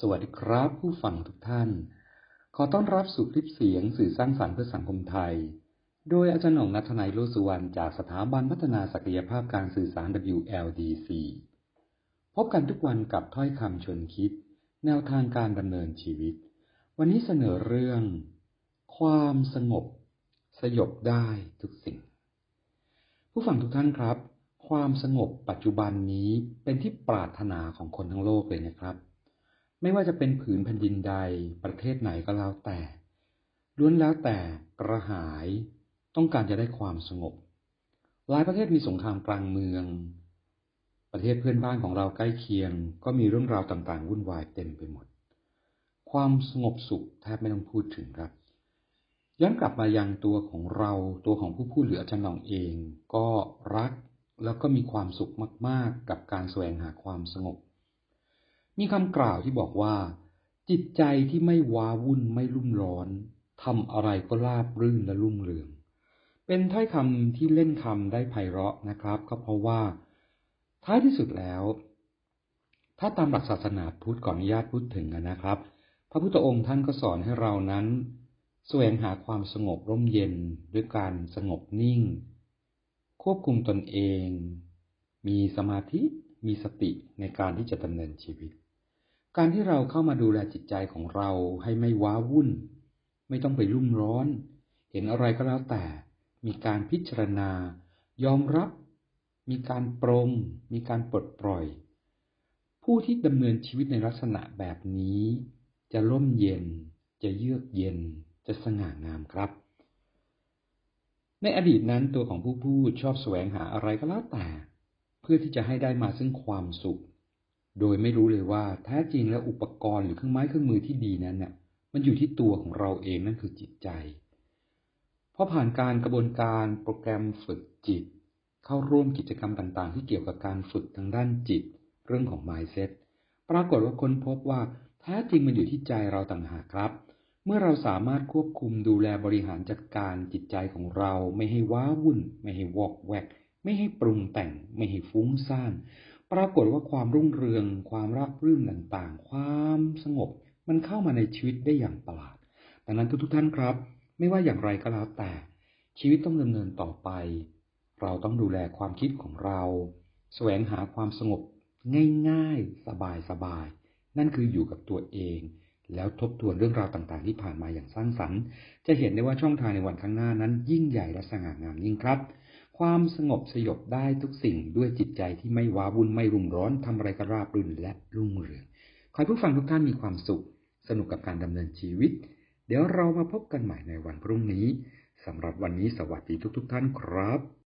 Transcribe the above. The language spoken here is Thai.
สวัสดีครับผู้ฟังทุกท่าน ขอต้อนรับสู่คลิปเสียงสื่อสร้างสรรค์เพื่อสังคมไทย โดยอาจารย์หนองนัทนายโลสุวรรณจากสถาบันพัฒนาศักยภาพการสื่อสาร WLDC พบกันทุกวันกับถ้อยคำชวนคิด แนวทางการดำเนินชีวิต วันนี้เสนอเรื่อง ความสงบ สยบได้ทุกสิ่ง ผู้ฟังทุกท่านครับ ความสงบปัจจุบันนี้เป็นที่ปรารถนาของคนทั้งโลกเลยนะครับ ไม่ว่าจะเป็นผืนแผ่นดินใดประเทศไหนก็แล้วแต่ ล้วนแล้วแต่กระหายต้องการจะได้ความสงบ หลายประเทศมีสงครามกลางเมือง ประเทศเพื่อนบ้านของเราใกล้เคียง ก็มีเรื่องราวต่างๆ วุ่นวายเต็มไปหมด ความสงบสุขแทบไม่ต้องพูดถึงครับ ย้อนกลับมายังตัวของเราตัวของผู้พูดหรืออาจารย์หน่องเอง ก็รักแล้วก็มีความสุขมาก ๆ กับการแสวงหาความสงบ มีคำกล่าวที่บอกว่า จิตใจที่ไม่ว้าวุ่นไม่รุ่มร้อนทำอะไรก็ราบรื่นและรุ่งเรือง เป็นถ้อยคำที่เล่นคำได้ไพเราะนะครับ ก็เพราะว่า ท้ายที่สุดแล้ว ถ้าตามหลักศาสนาพุทธก่อนอนุญาตพูดถึงนะครับ พระพุทธองค์ท่านก็สอนให้เรานั้นแสวงหาความสงบร่มเย็นด้วยการสงบนิ่ง ควบคุมตนเอง มีสมาธิ มีสติในการที่จะดำเนินชีวิต การที่เราเข้ามาดูแลจิตใจของเราให้ไม่ว้าวุ่น ไม่ต้องไปรุ่มร้อน เห็นอะไรก็แล้วแต่ มีการพิจารณา ยอมรับ มีการปรง มีการปลดปล่อย ผู้ที่ดำเนินชีวิตในลักษณะแบบนี้ จะร่มเย็น จะเยือกเย็น จะสง่างามครับในอดีตนั้นตัวของผู้พูดชอบแสวงหาอะไรก็แล้วแต่ เพื่อที่จะให้ได้มาซึ่งความสุข โดยไม่รู้เลยว่าแท้จริงแล้วอุปกรณ์หรือเครื่องไม้เครื่องมือที่ดีนั้นเนี่ยมันอยู่ที่ตัวของเราเองนั่นคือจิตใจพอผ่านการกระบวนการโปรแกรมฝึกจิต เข้าร่วมกิจกรรมต่างๆ ที่เกี่ยวกับการฝึกทางด้านจิต เรื่องของ mindset ปรากฏว่าค้นพบว่าแท้จริงมันอยู่ที่ใจเราต่างหากครับ เมื่อเราสามารถควบคุมดูแลบริหารจัดการจิตใจของเรา ไม่ให้ว้าวุ่น ไม่ให้วอกแวก ไม่ให้ปรุงแต่ง ไม่ให้ฟุ้งซ่าน ปรากฏว่าความรุ่งเรือง ความราบรื่นต่างๆ ความสงบ มันเข้ามาในชีวิตได้อย่างประหลาด ดังนั้นทุกๆท่านครับ ไม่ว่าอย่างไรก็แล้วแต่ ชีวิตต้องดำเนินต่อไป เราต้องดูแลความคิดของเรา แสวงหาความสงบง่ายๆ สบายๆ นั่นคืออยู่กับตัวเองแล้วทบทวนเรื่องราวต่างๆ ที่ผ่านมาอย่างสร้างสรรค์ จะเห็นได้ว่าช่องทางในวันข้างหน้านั้นยิ่งใหญ่และสง่างามยิ่งครับ ความสงบสยบได้ทุกสิ่งด้วยจิตใจที่ไม่ว้าวุ่นไม่รุมร้อนทำอะไรก็ราบรื่นและรุ่งเรือง ขอให้ผู้ฟังทุกท่านมีความสุข สนุกกับการดำเนินชีวิต เดี๋ยวเรามาพบกันใหม่ในวันพรุ่งนี้สำหรับวันนี้สวัสดีทุก ๆท่านครับ